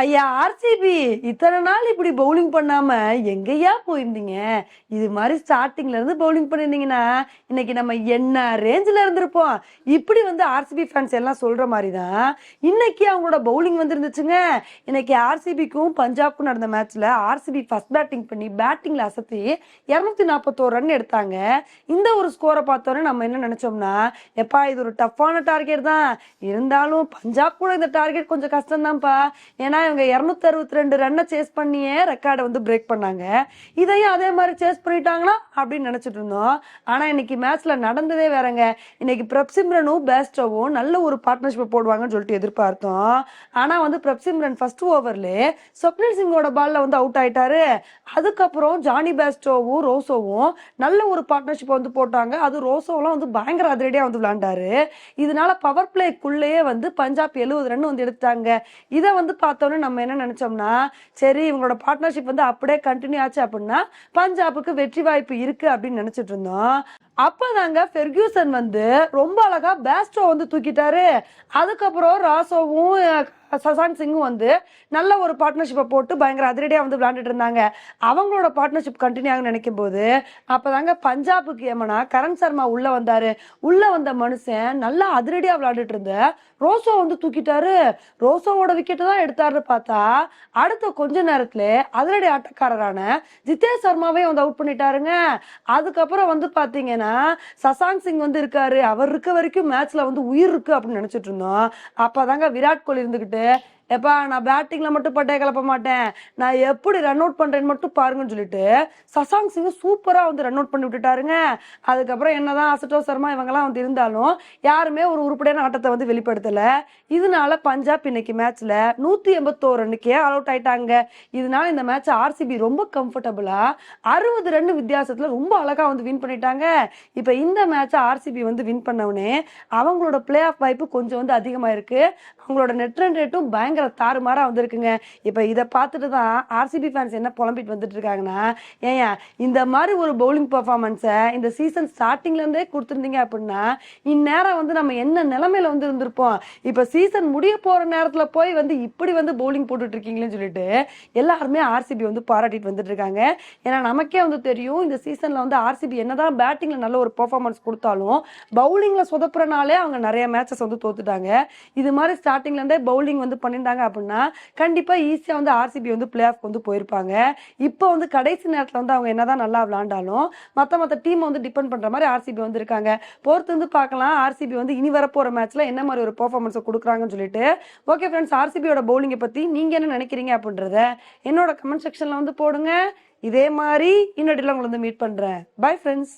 ஐயா ஆர்சிபி இத்தனை நாள் இப்படி பவுலிங் பண்ணாம எங்கேயா போயிருந்தீங்க? இது மாதிரி ஸ்டார்டிங்ல இருந்து பவுலிங் பண்ணிருந்தீங்கன்னா இன்னைக்கு நம்ம என்ன ரேஞ்சில் இருந்திருப்போம்? இப்படி வந்து ஆர்சிபி ஃபேன்ஸ் எல்லாம் சொல்ற மாதிரி தான் இன்னைக்கு அவங்களோட பவுலிங் வந்துருந்துச்சுங்க. இன்னைக்கு ஆர்சிபிக்கும் பஞ்சாப்க்கும் நடந்த மேட்ச்ல ஆர்சிபி ஃபர்ஸ்ட் பேட்டிங் பண்ணி பேட்டிங்ல அசத்தி இரநூத்தி நாற்பத்தோரு ரன் எடுத்தாங்க. இந்த ஒரு ஸ்கோரை பார்த்தோன்னே நம்ம என்ன நினைச்சோம்னா எப்பா இது ஒரு டஃப்பான டார்கெட் தான். இருந்தாலும் பஞ்சாப் கூட இந்த டார்கெட் கொஞ்சம் கஷ்டம் தான்ப்பா ஏன்னா இவங்க இரநூத்தி அறுபத்தி ரெண்டு ரன்னை சேஸ் பண்ணியே ரெக்கார்டை வந்து பிரேக் பண்ணாங்க. இதையும் அதே மாதிரி சேஸ் பண்ணிட்டாங்களா? அப்படின்னு நினைச்சிட்டு இருந்தோம். ஆனால் இன்னைக்கு மேட்ச்ல நடந்ததே வேறங்க. இன்னைக்கு பிரப்சிம்ரனும் பேஸ்டோவும் நல்ல ஒரு பார்ட்னர்ஷிப் போடுவாங்கன்னு சொல்லிட்டு எதிர்பார்த்தோம். ஆனால் வந்து பிரப்சிம்ரன் ஃபர்ஸ்ட் ஓவர்ல சொப்னில் சிங்கோட பால்ல வந்து அவுட் ஆயிட்டாரு. அதுக்கப்புறம் ஜானி பேஸ்டோவும் ரோசோவும் நல்ல ஒரு பார்ட்னர்ஷிப் வந்து போட்டாங்க. அது ரோசோலாம் வந்து பயங்கர அதிரடியாக வந்து விளையாண்டாரு. இதனால பவர் பிளேக்குள்ளேயே வந்து பஞ்சாப் எழுபது ரன் வந்து எடுத்தாங்க இதை வந்து பார்த்தோன்னே நம்ம என்ன நினைச்சோம்னா சரி இவங்களோட பார்ட்னர்ஷிப் வந்து அப்படியே கண்டினியூ ஆச்சு அப்படின்னா பஞ்சாபுக்கு வெற்றி வாய்ப்பு இருக்கு அப்படின்னு நினைச்சிட்டு இருந்தோம். அப்பதாங்க ஃபெர்கியூசன் வந்து ரொம்ப அழகா பேஸ்டோ வந்து தூக்கிட்டாரு. அதுக்கப்புறம் ராசோவும் சசாந்த் சிங்கும் வந்து நல்ல ஒரு பார்ட்னர்ஷிப்பை போட்டு பயங்கர அதிரடியாக வந்து விளையாண்டுட்டு இருந்தாங்க. அவங்களோட பார்ட்னர்ஷிப் கண்டினியூ ஆகும் நினைக்கும் போது அப்போதாங்க பஞ்சாபுக்கு ஏமனா கரண் சர்மா உள்ளே வந்தார். உள்ளே வந்த மனுஷன் நல்லா அதிரடியாக விளையாண்டுட்டு இருந்த ரோசோ வந்து தூக்கிட்டாரு. ரோசோவோட விக்கெட்டை தான் எடுத்தாருன்னு பார்த்தா அடுத்த கொஞ்ச நேரத்தில் அதிரடி ஆட்டக்காரரான ஜிதேஷ் சர்மாவே வந்து அவுட் பண்ணிட்டாருங்க. அதுக்கப்புறம் வந்து பார்த்தீங்கன்னா பாத்தீங்கன்னா சசாந்த் சிங் வந்து இருக்காரு. அவர் இருக்க வரைக்கும் மேட்ச்ல வந்து உயிர் இருக்கு அப்படின்னு நினைச்சிட்டு இருந்தோம். அப்பதாங்க விராட் கோலி இருந்துகிட்டு எப்பா நான் பேட்டிங்கில் மட்டும் பட்டையை கிளப்ப மாட்டேன். நான் எப்படி ரன் அவுட் பண்ணுறேன்னு மட்டும் பாருங்கன்னு சொல்லிட்டு சசாங் சிங் சூப்பராக வந்து ரன் அவுட் பண்ணி விட்டுட்டாருங்க. அதுக்கப்புறம் என்னதான் அசட்டோ சர்மா இவங்கெல்லாம் வந்து இருந்தாலும் யாருமே ஒரு உருப்படியான ஆட்டத்தை வந்து வெளிப்படுத்தலை. இதனால பஞ்சாப் இன்னைக்கு மேட்ச்ல நூற்றி எண்பத்தோரு ரன்னுக்கே ஆல் அவுட் ஆயிட்டாங்க. இதனால இந்த மேட்ச் ஆர்சிபி ரொம்ப கம்ஃபர்டபுளாக அறுபது ரன் வித்தியாசத்தில் ரொம்ப அழகாக வந்து வின் பண்ணிட்டாங்க. இப்போ இந்த மேட்ச்சை ஆர்சிபி வந்து வின் பண்ணவனே அவங்களோட பிளே ஆஃப் வாய்ப்பு கொஞ்சம் வந்து அதிகமாக இருக்குது அவங்களோட நெட் ரன் ரேட்டும் பயங்கர தாறுமாறா வந்திருக்குங்க. இப்போ இதை பார்த்துட்டு தான் ஆர்சிபி ஃபேன்ஸ் என்ன புலம்பிட்டு வந்துட்டு இருக்காங்கன்னா ஏன் இந்த மாதிரி ஒரு பவுலிங் பர்ஃபார்மன்ஸை இந்த சீசன் ஸ்டார்டிங்ல இருந்தே கொடுத்துருந்தீங்க அப்படின்னா இந்நேரம் வந்து நம்ம என்ன நிலமையில வந்து இருந்திருப்போம்? இப்போ சீசன் முடிய போகிற நேரத்தில் போய் வந்து இப்படி வந்து பவுலிங் போட்டுட்டு இருக்கீங்களேன்னு சொல்லிட்டு எல்லாருமே ஆர்சிபி வந்து பாராட்டிட்டு வந்துட்டு இருக்காங்க ஏன்னா நமக்கே வந்து தெரியும் இந்த சீசனில் வந்து ஆர்சிபி என்னதான் பேட்டிங்கில் நல்ல ஒரு பர்ஃபார்மன்ஸ் கொடுத்தாலும் பவுலிங்கில் சொதப்புறனாலே அவங்க நிறைய மேட்சஸ் வந்து தோத்துட்டாங்க. இது மாதிரி ஸ்டார்டிங்ல இருந்தே பவுலிங் வந்து பண்ணியிருந்தாங்க அப்படின்னா கண்டிப்பா ஈஸியா வந்து ஆர்சிபி வந்து பிளே ஆஃப் வந்து போயிருப்பாங்க. இப்போ வந்து கடைசி நேரத்தில் வந்து அவங்க என்னதான் நல்லா விளாண்டாலும் மற்ற மற்ற டீம் வந்து டிபெண்ட் பண்ற மாதிரி ஆர்சிபி வந்து இருக்காங்க. பொறுத்து வந்து பார்க்கலாம். ஆர்சிபி வந்து இனி வரப்போற மேட்ச்சில் என்ன மாதிரி ஒரு பெர்ஃபார்மன்ஸை கொடுக்குறாங்கன்னு சொல்லிட்டு. ஓகே ஃப்ரெண்ட்ஸ் ஆர்சிபியோட பவுலிங்கை பற்றி நீங்க என்ன நினைக்கிறீங்க அப்படின்றத என்னோட கமெண்ட் செக்ஷனில் வந்து போடுங்க. இதே மாதிரி இன்னொரு உங்களை வந்து மீட் பண்ணுறேன் பை ஃப்ரெண்ட்ஸ்